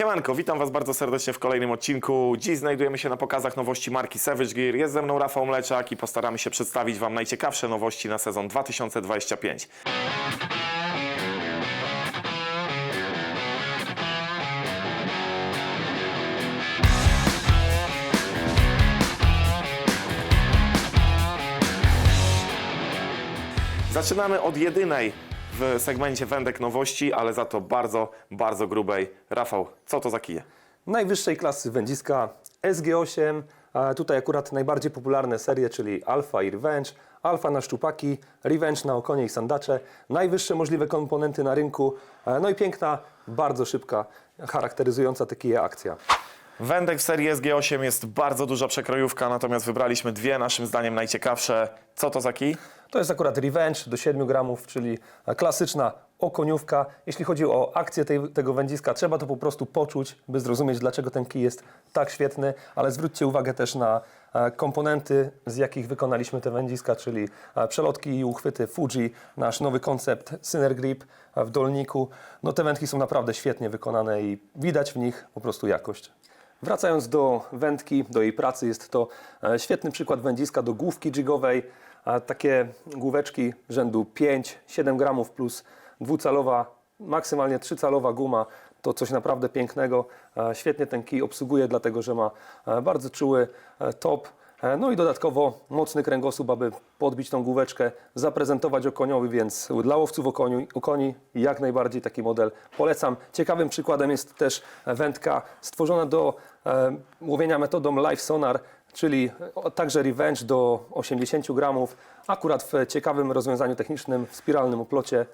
Siemanko, witam Was bardzo serdecznie w kolejnym odcinku. Dziś znajdujemy się na pokazach nowości marki Savage Gear. Jest ze mną Rafał Mleczak i postaramy się przedstawić Wam najciekawsze nowości na sezon 2025. Zaczynamy od jedynej w segmencie wędek nowości, ale za to bardzo, bardzo grubej. Rafał, co to za kije? najwyższej klasy wędziska SG8. A tutaj akurat najbardziej popularne serie, czyli Alpha i Revenge. Alpha na szczupaki, Revenge na okonie i sandacze. Najwyższe możliwe komponenty na rynku. E, No i piękna, bardzo szybka, charakteryzująca te kije akcja. Wędek w serii SG8 jest bardzo duża przekrojówka, natomiast wybraliśmy dwie naszym zdaniem najciekawsze. Co to za kij? To jest akurat Revenge do 7 gramów, czyli klasyczna okoniówka. Jeśli chodzi o akcję tej, tego wędziska, trzeba to po prostu poczuć, by zrozumieć, dlaczego ten kij jest tak świetny, ale zwróćcie uwagę też na e, komponenty, z jakich wykonaliśmy te wędziska, czyli e, przelotki i uchwyty Fuji, nasz nowy koncept Syner Grip e, w dolniku. No te wędki są naprawdę świetnie wykonane i widać w nich po prostu jakość. Wracając do wędki, do jej pracy, jest to e, świetny przykład wędziska do główki jigowej. Takie główeczki rzędu 5-7 gramów plus dwucalowa, maksymalnie trzycalowa guma to coś naprawdę pięknego. E, Świetnie ten kij obsługuje, dlatego że ma e, bardzo czuły top. E, No i dodatkowo mocny kręgosłup, aby podbić tą główeczkę, zaprezentować okoniowi, więc dla łowców okoni, okoni jak najbardziej taki model polecam. Ciekawym przykładem jest też wędka stworzona do e, łowienia metodą Live Sonar, czyli o- także Revenge do 80 gramów, akurat w ciekawym rozwiązaniu technicznym, w spiralnym oplocie.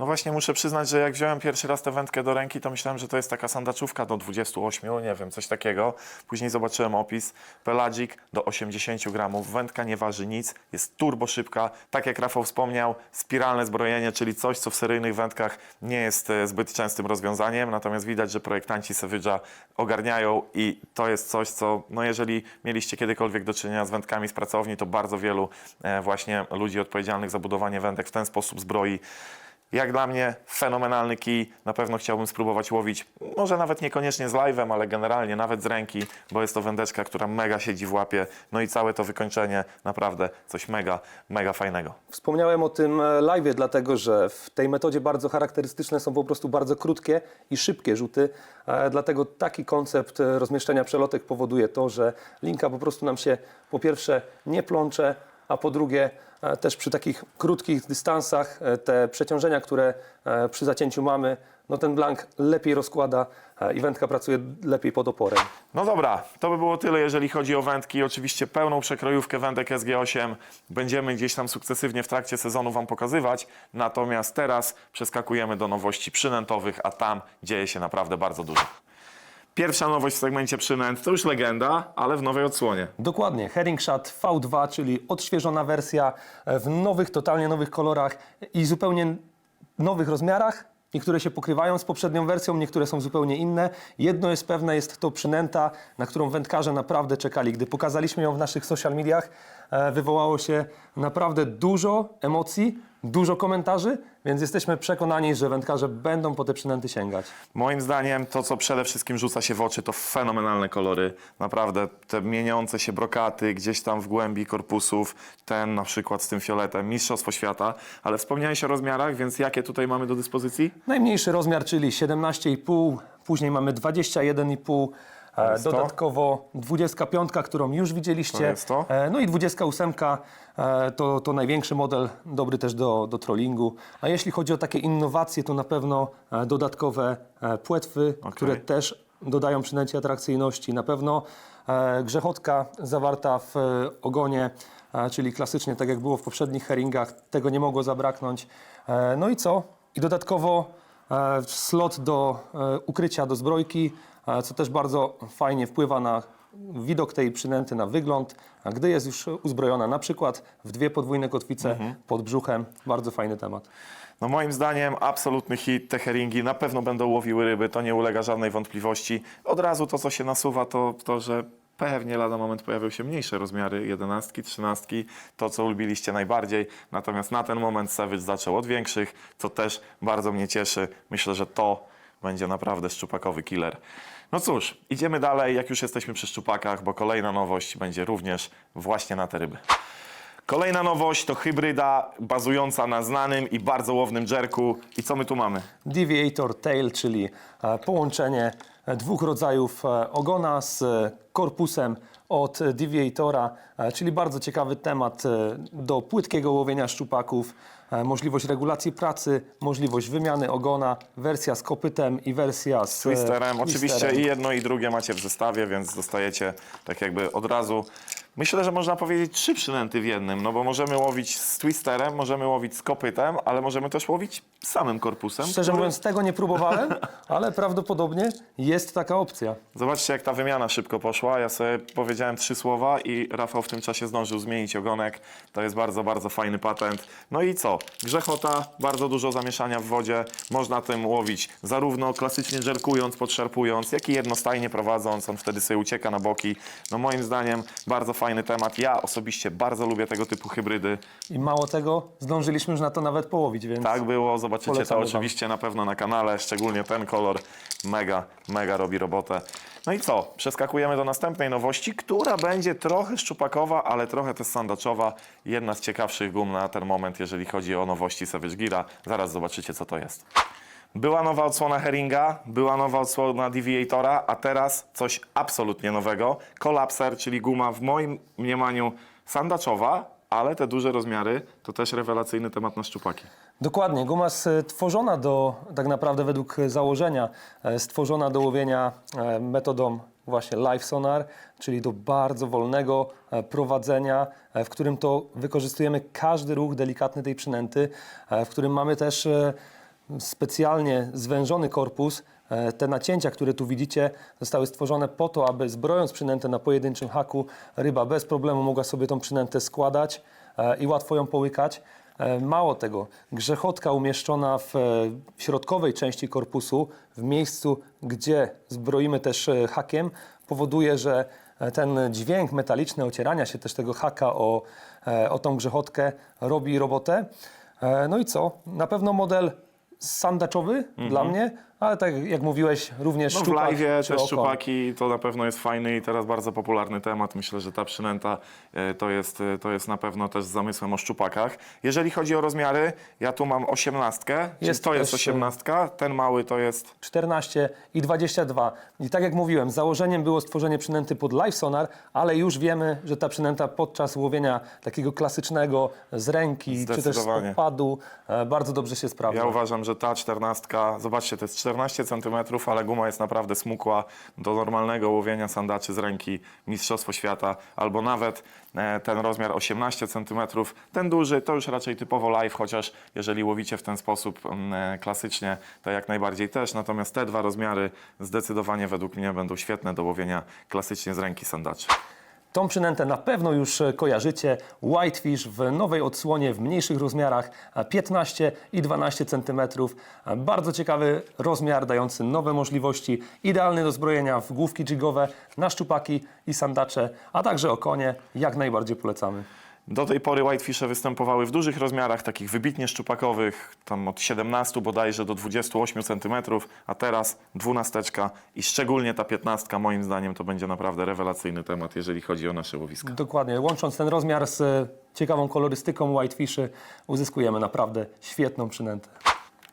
No właśnie muszę przyznać, że jak wziąłem pierwszy raz tę wędkę do ręki, to myślałem, że to jest taka sandaczówka do 28, nie wiem, coś takiego. Później zobaczyłem opis. Pelagic do 80 gramów. Wędka nie waży nic, jest turbo szybka. Tak jak Rafał wspomniał, spiralne zbrojenie, czyli coś, co w seryjnych wędkach nie jest e, zbyt częstym rozwiązaniem. Natomiast widać, że projektanci Savage'a ogarniają i to jest coś, co, no jeżeli mieliście kiedykolwiek do czynienia z wędkami z pracowni, to bardzo wielu e, właśnie ludzi odpowiedzialnych za budowanie wędek w ten sposób zbroi. Jak dla mnie fenomenalny kij. Na pewno chciałbym spróbować łowić, może nawet niekoniecznie z live'em, ale generalnie nawet z ręki, bo jest to wędeczka, która mega siedzi w łapie. No i całe to wykończenie naprawdę coś mega, mega fajnego. Wspomniałem o tym e, live, dlatego że w tej metodzie bardzo charakterystyczne są po prostu bardzo krótkie i szybkie rzuty. E, Dlatego taki koncept e, rozmieszczenia przelotek powoduje to, że linka po prostu nam się po pierwsze nie plącze, a po drugie e, też przy takich krótkich dystansach e, te przeciążenia, które e, przy zacięciu mamy, no ten blank lepiej rozkłada i wędka pracuje lepiej pod oporem. No dobra, to by było tyle, jeżeli chodzi o wędki. Oczywiście pełną przekrojówkę wędek SG8 będziemy gdzieś tam sukcesywnie w trakcie sezonu Wam pokazywać. Natomiast teraz przeskakujemy do nowości przynętowych, a tam dzieje się naprawdę bardzo dużo. Pierwsza nowość w segmencie przynęt to już legenda, ale w nowej odsłonie. Dokładnie, Herring Shot V2, czyli odświeżona wersja e, w nowych, totalnie nowych kolorach i zupełnie nowych rozmiarach. Niektóre się pokrywają z poprzednią wersją, niektóre są zupełnie inne. Jedno jest pewne, jest to przynęta, na którą wędkarze naprawdę czekali. Gdy pokazaliśmy ją w naszych social mediach, e, wywołało się naprawdę dużo emocji, dużo komentarzy, więc jesteśmy przekonani, że wędkarze będą po te przynęty sięgać. Moim zdaniem to, co przede wszystkim rzuca się w oczy, to fenomenalne kolory. Naprawdę te mieniące się brokaty gdzieś tam w głębi korpusów, ten na przykład z tym fioletem, mistrzostwo świata. Ale wspomniałeś o rozmiarach, więc jakie tutaj mamy do dyspozycji? Najmniejszy rozmiar, czyli 17,5, później mamy 21,5, e, jest to? dodatkowo 25, którą już widzieliście, To jest to? e, no i 28 e, to, to największy model, dobry też do, do trollingu. A jeśli chodzi o takie innowacje, to na pewno e, dodatkowe e, płetwy, które też dodają przynęcie atrakcyjności. Na pewno e, grzechotka zawarta w e, ogonie, e, czyli klasycznie tak jak było w poprzednich herringach, tego nie mogło zabraknąć. E, no i co? I dodatkowo slot do e, ukrycia do zbrojki, e, co też bardzo fajnie wpływa na widok tej przynęty, na wygląd. A gdy jest już uzbrojona na przykład w dwie podwójne kotwice pod brzuchem, bardzo fajny temat. No moim zdaniem absolutny hit, te herringi na pewno będą łowiły ryby, to nie ulega żadnej wątpliwości. Od razu to, co się nasuwa, to to, że pewnie lada moment pojawią się mniejsze rozmiary, jedenastki, trzynastki, to co lubiliście najbardziej. Natomiast na ten moment Savage zaczął od większych, co też bardzo mnie cieszy. Myślę, że to będzie naprawdę szczupakowy killer. No cóż, idziemy dalej, jak już jesteśmy przy szczupakach, bo kolejna nowość będzie również właśnie na te ryby. Kolejna nowość to hybryda bazująca na znanym i bardzo łownym jerku. I co my tu mamy? Deviator Tail, czyli e, połączenie dwóch rodzajów e, ogona z e, korpusem od Deviatora, e, czyli bardzo ciekawy temat do płytkiego łowienia szczupaków. Możliwość regulacji pracy, możliwość wymiany ogona, wersja z kopytem i wersja z Twisterem. Oczywiście i jedno i drugie macie w zestawie, więc dostajecie tak jakby od razu. Myślę, że można powiedzieć trzy przynęty w jednym, no bo możemy łowić z twisterem, możemy łowić z kopytem, ale możemy też łowić samym korpusem. Szczerze który- mówiąc, tego nie próbowałem, ale prawdopodobnie jest taka opcja. Zobaczcie, jak ta wymiana szybko poszła. Ja sobie powiedziałem trzy słowa i Rafał w tym czasie zdążył zmienić ogonek. To jest bardzo, bardzo fajny patent. No i co? Grzechota, bardzo dużo zamieszania w wodzie. Można tym łowić zarówno klasycznie żerkując, podszarpując, jak i jednostajnie prowadząc. On wtedy sobie ucieka na boki. No moim zdaniem bardzo fajny temat. Ja osobiście bardzo lubię tego typu hybrydy. I mało tego, zdążyliśmy już na to nawet połowić, więc Tak było, zobaczycie to Polecamy wam. oczywiście na pewno na kanale, szczególnie ten kolor mega, mega robi robotę. No i co? Przeskakujemy do następnej nowości, która będzie trochę szczupakowa, ale trochę też sandaczowa. Jedna z ciekawszych gum na ten moment, jeżeli chodzi o nowości Savage Geara. Zaraz zobaczycie, co to jest. Była nowa odsłona Herringa, była nowa odsłona Deviatora, a teraz coś absolutnie nowego. Collapser, czyli guma w moim mniemaniu sandaczowa, ale te duże rozmiary to też rewelacyjny temat na szczupaki. Dokładnie, guma stworzona do, tak naprawdę według założenia, e, stworzona do łowienia e, metodą właśnie live sonar, czyli do bardzo wolnego e, prowadzenia, w którym to wykorzystujemy każdy ruch delikatny tej przynęty, w którym mamy też specjalnie zwężony korpus. E, Te nacięcia, które tu widzicie, zostały stworzone po to, aby zbrojąc przynętę na pojedynczym haku, ryba bez problemu mogła sobie tą przynętę składać e, i łatwo ją połykać. E, Mało tego, grzechotka umieszczona w środkowej części korpusu, w miejscu, gdzie zbroimy też hakiem, powoduje, że ten dźwięk metaliczny ocierania się też tego haka o, o tą grzechotkę robi robotę. No i co? Na pewno model sandaczowy dla mnie, ale tak jak mówiłeś, również. No w szczupak czy też szczupaki to na pewno jest fajny i teraz bardzo popularny temat. Myślę, że ta przynęta e, to jest, e, to jest na pewno też z zamysłem o szczupakach. Jeżeli chodzi o rozmiary, ja tu mam osiemnastkę, jest Jest to jest też, e, osiemnastka, ten mały to jest 14 i 22. I tak jak mówiłem, założeniem było stworzenie przynęty pod live sonar, ale już wiemy, że ta przynęta podczas łowienia takiego klasycznego z ręki czy też z Zdecydowanie. podpadu e, bardzo dobrze się sprawdza. Ja uważam, że ta czternastka, zobaczcie, to jest 14 cm, ale guma jest naprawdę smukła do normalnego łowienia sandaczy z ręki, Mistrzostwo Świata, albo nawet e, ten rozmiar 18 cm, ten duży to już raczej typowo live, chociaż jeżeli łowicie w ten sposób mm, e, klasycznie, to jak najbardziej też, natomiast te dwa rozmiary zdecydowanie według mnie będą świetne do łowienia klasycznie z ręki sandaczy. Tą przynętę na pewno już e, kojarzycie. Whitefish w nowej odsłonie w mniejszych rozmiarach e, 15 i 12 cm. Bardzo ciekawy rozmiar, dający nowe możliwości. Idealny do zbrojenia w główki jigowe, na szczupaki i sandacze, a także okonie. Jak najbardziej polecamy. Do tej pory whitefishe występowały w dużych rozmiarach, takich wybitnie szczupakowych, tam od 17 bodajże do 28 cm, a teraz dwunasteczka i szczególnie ta 15 moim zdaniem to będzie naprawdę rewelacyjny temat, jeżeli chodzi o nasze łowiska. Dokładnie. Łącząc ten rozmiar z ciekawą kolorystyką whitefishy, uzyskujemy naprawdę świetną przynętę.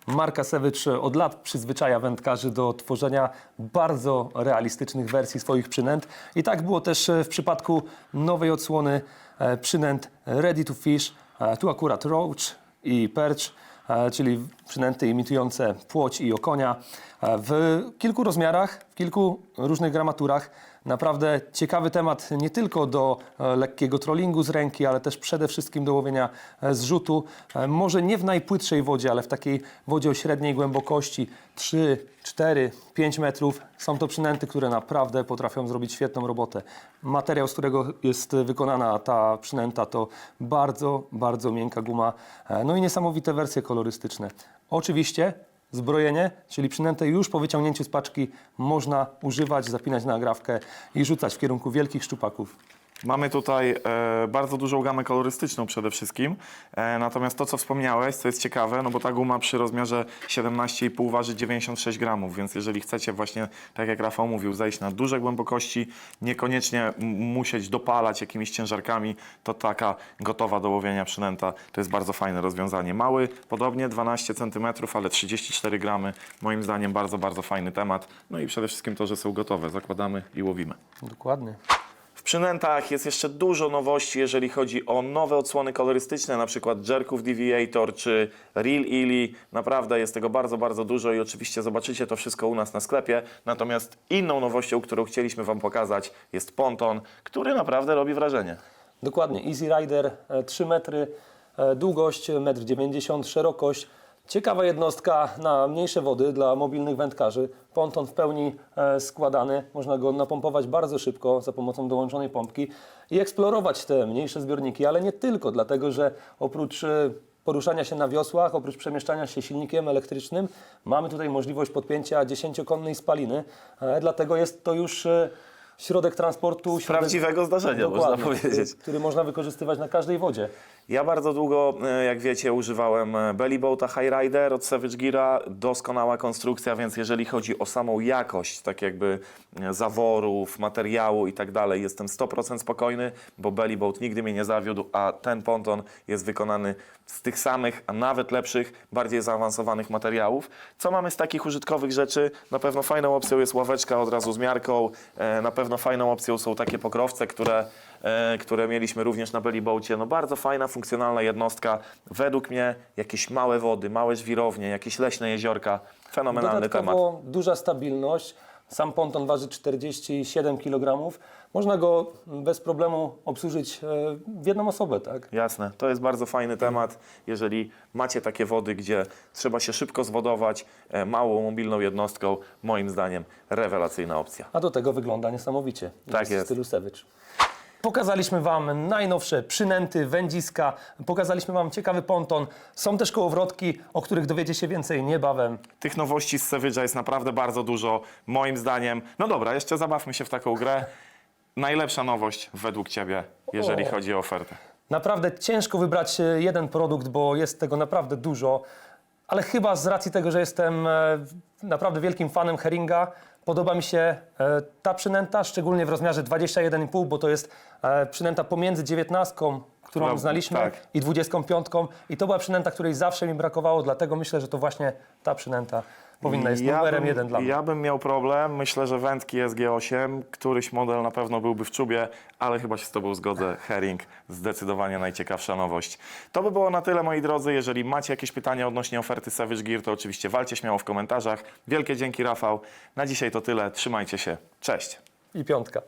Marka Savage od lat przyzwyczaja wędkarzy do tworzenia bardzo realistycznych wersji swoich przynęt. I tak było też e, w przypadku nowej odsłony e, przynęt Ready to Fish. E, Tu akurat Roach i Perch, czyli przynęty imitujące płoć i okonia. W kilku rozmiarach, w kilku różnych gramaturach. Naprawdę ciekawy temat nie tylko do e, lekkiego trollingu z ręki, ale też przede wszystkim do łowienia e, z rzutu. E, Może nie w najpłytszej wodzie, ale w takiej wodzie o średniej głębokości 3, 4, 5 metrów. Są to przynęty, które naprawdę potrafią zrobić świetną robotę. Materiał, z którego jest wykonana ta przynęta to bardzo, bardzo miękka guma. No i niesamowite wersje kolorystyczne. Oczywiście Zbrojenie, czyli przynętę już po wyciągnięciu z paczki można używać, zapinać na agrawkę i rzucać w kierunku wielkich szczupaków. Mamy tutaj e, bardzo dużą gamę kolorystyczną przede wszystkim. E, natomiast to, co wspomniałeś, co jest ciekawe, no bo ta guma przy rozmiarze 17,5 waży 96 gramów, więc jeżeli chcecie właśnie, tak jak Rafał mówił, zejść na duże głębokości, niekoniecznie musieć dopalać jakimiś ciężarkami, to taka gotowa do łowienia przynęta to jest bardzo fajne rozwiązanie. Mały, podobnie 12 cm, ale 34 gramy. Moim zdaniem bardzo, bardzo fajny temat. No i przede wszystkim to, że są gotowe. Zakładamy i łowimy. Dokładnie. Przynętach jest jeszcze dużo nowości, jeżeli chodzi o nowe odsłony kolorystyczne, na przykład Jerków Deviator czy Real Illy. Naprawdę jest tego bardzo, bardzo dużo i oczywiście zobaczycie to wszystko u nas na sklepie. Natomiast inną nowością, którą chcieliśmy Wam pokazać jest ponton, który naprawdę robi wrażenie. Dokładnie. Easy Rider, e, 3 metry, e, długość 1,90 m, szerokość. Ciekawa jednostka na mniejsze wody dla mobilnych wędkarzy. Ponton w pełni e, składany. Można go napompować bardzo szybko za pomocą dołączonej pompki i eksplorować te mniejsze zbiorniki, ale nie tylko, dlatego że oprócz e, poruszania się na wiosłach, oprócz przemieszczania się silnikiem elektrycznym, mamy tutaj możliwość podpięcia 10-konnej spaliny. E, Dlatego jest to już środek transportu. Środek... Prawdziwego zdarzenia, można powiedzieć. Który, można wykorzystywać na każdej wodzie. Ja bardzo długo, e, jak wiecie, używałem e, Belly Boata High Rider od Savage Geara. Doskonała konstrukcja, więc jeżeli chodzi o samą jakość, tak jakby e, zaworów, materiału i tak dalej, jestem 100% spokojny, bo Belly Boat nigdy mnie nie zawiódł, a ten ponton jest wykonany z tych samych, a nawet lepszych, bardziej zaawansowanych materiałów. Co mamy z takich użytkowych rzeczy? Na pewno fajną opcją jest ławeczka od razu z miarką. Na pewno fajną opcją są takie pokrowce, które e, które mieliśmy również na Bellyboacie. No bardzo fajna, funkcjonalna jednostka. Według mnie jakieś małe wody, małe żwirownie, jakieś leśne jeziorka. Fenomenalny temat. Dodatkowo duża stabilność. Sam ponton waży 47 kg. Można go bez problemu obsłużyć e, w jedną osobę, tak? Jasne, to jest bardzo fajny temat. Jeżeli macie takie wody, gdzie trzeba się szybko zwodować e, małą, mobilną jednostką, moim zdaniem rewelacyjna opcja. A do tego wygląda niesamowicie. Tak w jest. stylu Savage. Pokazaliśmy Wam najnowsze przynęty, wędziska, pokazaliśmy Wam ciekawy ponton. Są też kołowrotki, o których dowiecie się więcej niebawem. Tych nowości z Savage'a jest naprawdę bardzo dużo, moim zdaniem. No dobra, jeszcze zabawmy się w taką grę. Najlepsza nowość według Ciebie, jeżeli O. chodzi o ofertę. Naprawdę ciężko wybrać e, jeden produkt, bo jest tego naprawdę dużo, ale chyba z racji tego, że jestem e, naprawdę wielkim fanem herringa, podoba mi się e, ta przynęta, szczególnie w rozmiarze 21,5, bo to jest e, przynęta pomiędzy 19, którą Która- znaliśmy, tak. i 25. I to była przynęta, której zawsze mi brakowało, dlatego myślę, że to właśnie ta przynęta powinna jest numerem bym, jeden dla mnie. Ja bym miał problem. Myślę, że wędki SG8, któryś model na pewno byłby w czubie, ale chyba się z Tobą zgodzę. Herring, zdecydowanie najciekawsza nowość. To by było na tyle, moi drodzy. Jeżeli macie jakieś pytania odnośnie oferty Savage Gear, to oczywiście walcie śmiało w komentarzach. Wielkie dzięki, Rafał. Na dzisiaj to tyle. Trzymajcie się. Cześć. I piątka.